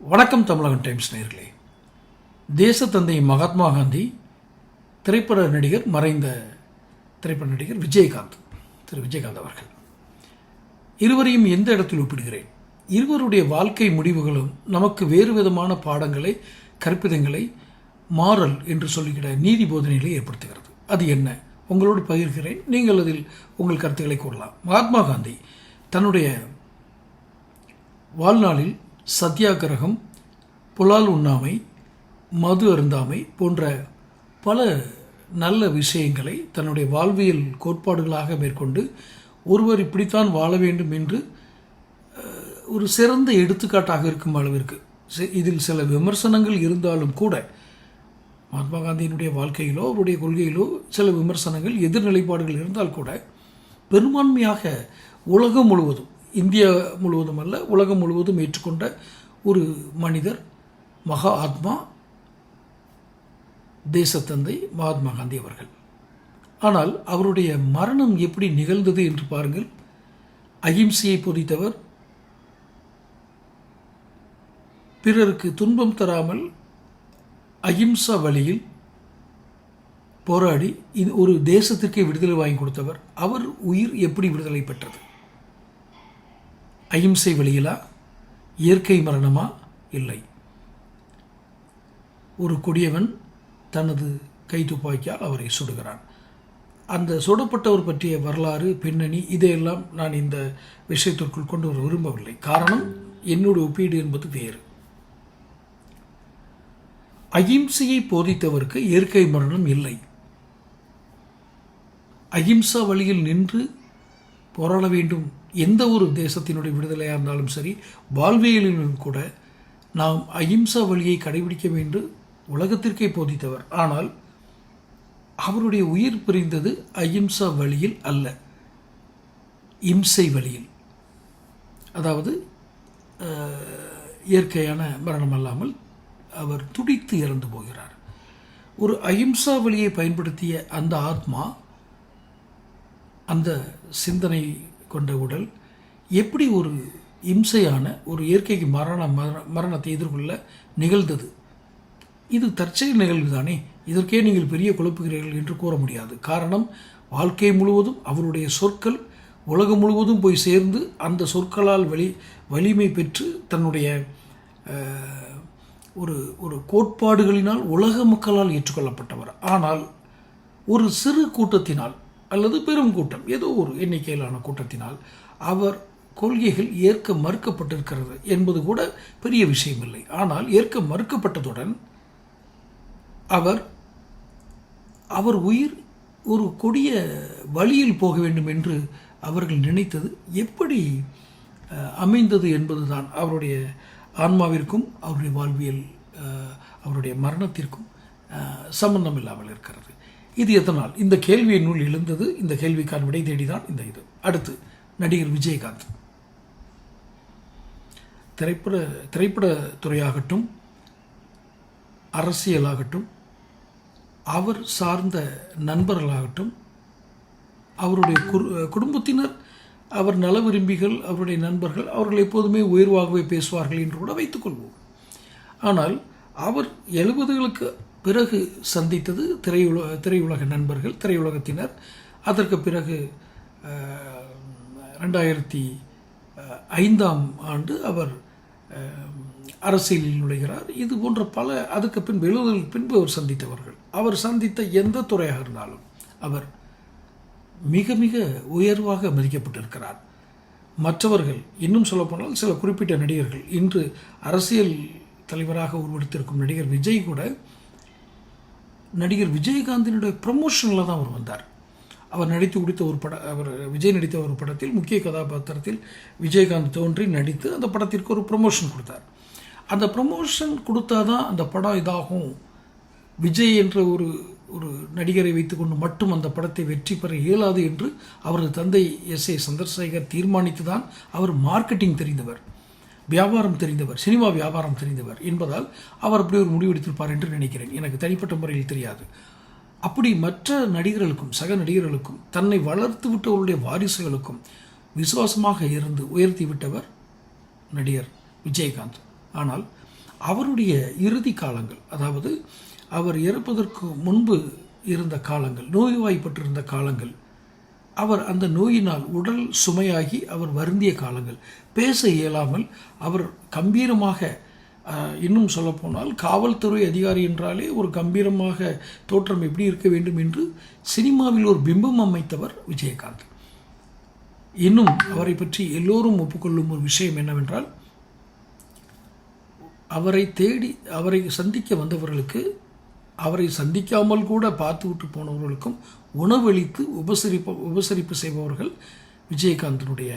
வணக்கம் தமிழகம் டைம்ஸ் நேர்களே. தேசத்தந்தை மகாத்மா காந்தி திரைப்பட நடிகர் மறைந்த திரைப்பட நடிகர் விஜயகாந்த் திரு விஜயகாந்த் அவர்கள். இருவரையும் எந்த இடத்தில் ஒப்பிடுகிறேன்? இருவருடைய வாழ்க்கை முடிவுகளும் நமக்கு வேறு விதமான பாடங்களை கற்பிதங்களை மாறல் என்று சொல்லுகிற நீதி போதனைகளை ஏற்படுத்துகிறது. அது என்ன? உங்களோடு பகிர்கிறேன். நீங்கள் அதில் உங்கள் கருத்துக்களை கூறலாம். மகாத்மா காந்தி தன்னுடைய வாழ்நாளில் சத்தியாகிரகம் புலால் உண்ணாமை மது அருந்தாமை போன்ற பல நல்ல விஷயங்களை தன்னுடைய வாழ்வியல் கோட்பாடுகளாக மேற்கொண்டு ஒருவர் இப்படித்தான் வாழ வேண்டும் என்று ஒரு சிறந்த எடுத்துக்காட்டாக இருக்கும் அளவிற்கு. இதில் சில விமர்சனங்கள் இருந்தாலும் கூட மகாத்மா காந்தியினுடைய வாழ்க்கையிலோ அவருடைய கொள்கையிலோ சில விமர்சனங்கள் எதிர்நிலைப்பாடுகள் இருந்தால் கூட பெரும்பான்மையாக உலகம் முழுவதும் இந்தியா முழுவதும் அல்ல உலகம் முழுவதும் ஏற்றுக்கொண்ட ஒரு மனிதர் மகா ஆத்மா தேசத்தந்தை மகாத்மா காந்தி அவர்கள். ஆனால் அவருடைய மரணம் எப்படி நிகழ்ந்தது என்று பாருங்கள். அகிம்சையை பொதித்தவர் பிறருக்கு துன்பம் தராமல் அகிம்சா வழியில் போராடி இது ஒரு தேசத்திற்கே விடுதலை வாங்கி கொடுத்தவர். அவர் உயிர் எப்படி விடுதலை பெற்றது? அகிம்சை வழியிலா இயற்கை மரணமா? இல்லை. ஒரு கொடியவன் தனது கை துப்பாக்கியால் அவரை சுடுகிறான். அந்த சுடப்பட்டவர் பற்றிய வரலாறு பின்னணி இதையெல்லாம் நான் இந்த விஷயத்திற்குள் கொண்டு வர விரும்பவில்லை. காரணம் என்னுடைய ஒப்பீடு என்பது வேறு. அகிம்சையை போதித்தவருக்கு இயற்கை மரணம் இல்லை. அகிம்சா வழியில் நின்று போராட வேண்டும் எந்த ஒரு தேசத்தினுடைய விடுதலையாக இருந்தாலும் சரி வாழ்வியலிலும் கூட நாம் அஹிம்சா வழியை கடைபிடிக்க வேண்டும் உலகத்திற்கே போதித்தவர். ஆனால் அவருடைய உயிர் பிரிந்தது அஹிம்சா வழியில் அல்ல இம்சை வழியில். அதாவது இயற்கையான மரணம் அல்லாமல் அவர் துடித்து இறந்து போகிறார். ஒரு அஹிம்சா வழியை பயன்படுத்திய அந்த ஆத்மா அந்த சிந்தனை கொண்ட உடல் எப்படி ஒரு இம்சையான ஒரு இயற்கைக்கு மரண மரண மரணத்தை எதிர்கொள்ள நிகழ்ந்தது? இது தற்செயல் நிகழ்வு தானே இதற்கே நீங்கள் பெரிய குழப்புகிறீர்கள் என்று கூற முடியாது. காரணம் வாழ்க்கை முழுவதும் அவருடைய சொற்கள் உலகம் முழுவதும் போய் சேர்ந்து அந்த சொற்களால் வலி வலிமை பெற்று தன்னுடைய ஒரு ஒரு கோட்பாடுகளினால் உலக மக்களால் ஏற்றுக்கொள்ளப்பட்டவர். ஆனால் ஒரு சிறு கூட்டத்தினால் அல்லது பெரும் கூட்டம் ஏதோ ஒரு எண்ணிக்கையிலான கூட்டத்தினால் அவர் கொள்கைகள் ஏற்க மறுக்கப்பட்டிருக்கிறது என்பது கூட பெரிய விஷயமில்லை. ஆனால் ஏற்க மறுக்கப்பட்டதுடன் அவர் அவர் உயிர் ஒரு கொடிய வழியில் போக வேண்டும் என்று அவர்கள் நினைத்தது. எப்படி அமைந்தது என்பதுதான் அவருடைய ஆன்மாவிற்கும் அவருடைய வாழ்வியல் அவருடைய மரணத்திற்கும் சம்பந்தம் இல்லாமல் இருக்கிறது. இது எதனால் இந்த கேள்வியை நூல் எழுந்தது இந்த கேள்விக்கான விடை தேடிதான் இந்த இது. அடுத்து நடிகர் விஜயகாந்த். திரைப்பட திரைப்பட துறையாகட்டும் அரசியலாகட்டும் அவர் சார்ந்த நண்பர்களாகட்டும் அவருடைய குரு- குடும்பத்தினர் அவர் நல விரும்பிகள் அவருடைய நண்பர்கள் அவர்கள் எப்போதுமே உயர்வாகவே பேசுவார்கள் என்று கூட வைத்துக்கொள்வோம் ஆனால் அவர் எழுபதுகளுக்கு பிறகு சந்தித்தது திரையுல திரையுலக நண்பர்கள் திரையுலகத்தினர். அதற்கு பிறகு ரெண்டாயிரத்தி ஐந்தாம் ஆண்டு அவர் அரசியலில் நுழைகிறார். இது போன்ற பல அதுக்கு பின்பு எழுபதுகளுக்கு பின்பு அவர் சந்தித்தவர்கள். அவர் சந்தித்த எந்த துறையாக இருந்தாலும் அவர் மிக மிக உயர்வாக மதிக்கப்பட்டிருக்கிறார். மற்றவர்கள் இன்னும் சொல்லப்போனால் சில குறிப்பிட்ட நடிகர்கள். இன்று அரசியல் தலைவராக உருவெடுத்திருக்கும் நடிகர் விஜய் கூட நடிகர் விஜயகாந்தினுடைய ப்ரமோஷனில் தான் அவர் வந்தார். அவர் நடித்து கொடுத்த ஒரு பட அவர் விஜய் நடித்த ஒரு படத்தில் முக்கிய கதாபாத்திரத்தில் விஜயகாந்த் தோன்றி நடித்து அந்த படத்திற்கு ஒரு ப்ரமோஷன் கொடுத்தார். அந்த ப்ரமோஷன் கொடுத்தா தான் அந்த படம் இதாகும். விஜய் என்ற ஒரு ஒரு நடிகரை வைத்துக்கொண்டு மட்டும் அந்த படத்தை வெற்றி பெற இயலாது என்று அவரது தந்தை எஸ் ஏ சந்திரசேகர் தீர்மானித்து தான் அவர் மார்க்கெட்டிங் தெரிந்தவர். வியாபாரம் தெரிந்தவர் சினிமா வியாபாரம் தெரிந்தவர் என்பதால் அவர் அப்படி ஒரு முடிவெடுத்திருப்பார் என்று நினைக்கிறேன். எனக்கு தனிப்பட்ட முறையில் தெரியாது. அப்படி மற்ற நடிகர்களுக்கும் சக நடிகர்களுக்கும் தன்னை வளர்த்து விட்டவருடைய வாரிசுகளுக்கும் விசுவாசமாக இருந்து உயர்த்தி விட்டவர் நடிகர் விஜயகாந்த். ஆனால் அவருடைய இறுதி காலங்கள் அதாவது அவர் இறப்பதற்கு முன்பு இருந்த காலங்கள் நோய்வாய்ப்பட்டிருந்த காலங்கள் அவர் அந்த நோயினால் உடல் சுமையாகி அவர் வருந்திய காலங்கள். பேச இயலாமல் அவர் கம்பீரமாக இன்னும் சொல்லப்போனால் காவல்துறை அதிகாரி என்றாலே ஒரு கம்பீரமாக தோற்றம் எப்படி இருக்க வேண்டும் என்று சினிமாவில் ஒரு பிம்பம் அமைத்தவர் விஜயகாந்த். இன்னும் அவரை பற்றி எல்லோரும் ஒப்புக்கொள்ளும் ஒரு விஷயம் என்னவென்றால் அவரை தேடி அவரை சந்திக்க வந்தவர்களுக்கு அவரை சந்திக்காமல் கூட பார்த்துவிட்டு போனவர்களுக்கும் உணவளித்து உபசரிப்பு உபசரிப்பு செய்பவர்கள் விஜயகாந்தனுடைய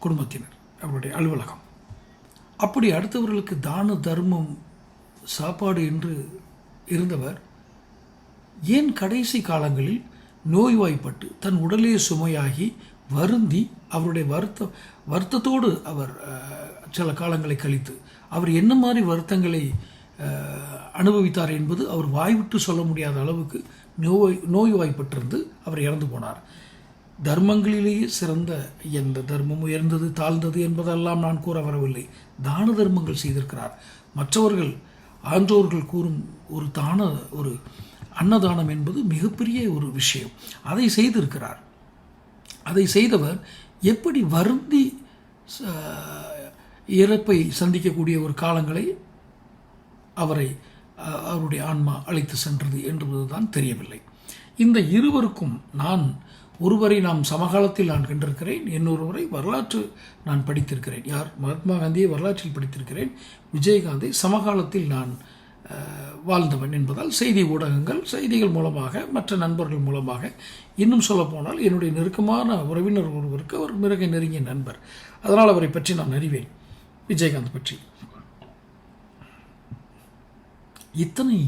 குடும்பத்தினர் அவருடைய அலுவலகம். அப்படி அடுத்தவர்களுக்கு தான தர்மம் சாப்பாடு என்று இருந்தவர் ஏன் கடைசி காலங்களில் நோய்வாய்ப்பட்டு தன் உடலே சுமையாகி வருந்தி அவருடைய வருத்த வருத்தத்தோடு அவர் சில காலங்களை கழித்து அவர் என்ன மாதிரி வருத்தங்களை அனுபவித்தார் என்பது அவர் வாய்விட்டு சொல்ல முடியாத அளவுக்கு நோய் நோய்வாய்ப்பட்டிருந்து அவர் இறந்து போனார். தர்மங்களிலேயே சிறந்த எந்த தர்மம் உயர்ந்தது தாழ்ந்தது என்பதெல்லாம் நான் கூற வரவில்லை. தான தர்மங்கள் செய்திருக்கிறார். மற்றவர்கள் ஆன்றோர்கள் கூறும் ஒரு தான ஒரு அன்னதானம் என்பது மிகப்பெரிய ஒரு விஷயம். அதை செய்திருக்கிறார். அதை செய்தவர் எப்படி வருந்தி ச- இறப்பை சந்திக்கக்கூடிய ஒரு காலங்களை அவரை அவருடைய ஆன்மா அழைத்து சென்றது என்பதுதான் தெரியவில்லை. இந்த இருவருக்கும் நான் ஒருவரை நாம் சமகாலத்தில் நான் கண்டிருக்கிறேன் இன்னொருவரை வரலாற்று நான் படித்திருக்கிறேன். யார்? மகாத்மா காந்தியை வரலாற்றில் படித்திருக்கிறேன். விஜயகாந்தை சமகாலத்தில் நான் வாழ்ந்தவன் என்பதால் செய்தி ஊடகங்கள் செய்திகள் மூலமாக மற்ற நண்பர்கள் மூலமாக இன்னும் சொல்லப்போனால் என்னுடைய நெருக்கமான உறவினர் ஒருவருக்கு அவர் மிருக நெருங்கிய நண்பர். அதனால் அவரை பற்றி நான் அறிவேன். விஜயகாந்த் பற்றி. இத்தனை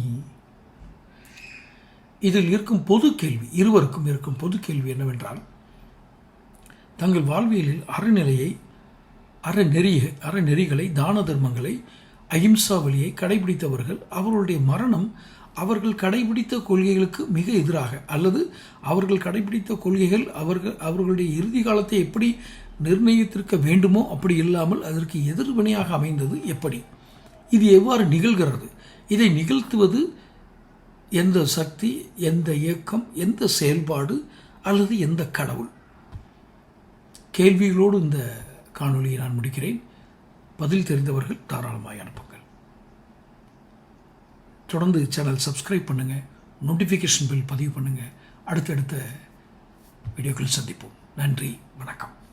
இதில் இருக்கும் பொது கேள்வி இருவருக்கும் இருக்கும் பொது கேள்வி என்னவென்றால் தங்கள் வாழ்வியலில் அறநிலையை அறநெறிய அறநெறிகளை தான தர்மங்களை அஹிம்சா வழியை கடைபிடித்தவர்கள் அவர்களுடைய மரணம் அவர்கள் கடைபிடித்த கொள்கைகளுக்கு மிக எதிராக அல்லது அவர்கள் கடைபிடித்த கொள்கைகள் அவர்கள் அவர்களுடைய இறுதி காலத்தை எப்படி நிர்ணயித்திருக்க வேண்டுமோ அப்படி இல்லாமல் அதற்கு எதிர்வினையாக அமைந்தது எப்படி? இது எவ்வாறு நிகழ்கிறது? இதை நிகழ்த்துவது எந்த சக்தி எந்த இயக்கம் எந்த செயல்பாடு அல்லது எந்த கடவுள்? கேள்விகளோடு இந்த காணொலியை நான் முடிக்கிறேன். பதில் தெரிந்தவர்கள் தாராளமாக அனுப்புங்கள். தொடர்ந்து சேனல் சப்ஸ்கிரைப் பண்ணுங்கள் நோட்டிஃபிகேஷன் பில் பதிவு பண்ணுங்கள் அடுத்தடுத்த வீடியோக்கள் சந்திப்போம். நன்றி. வணக்கம்.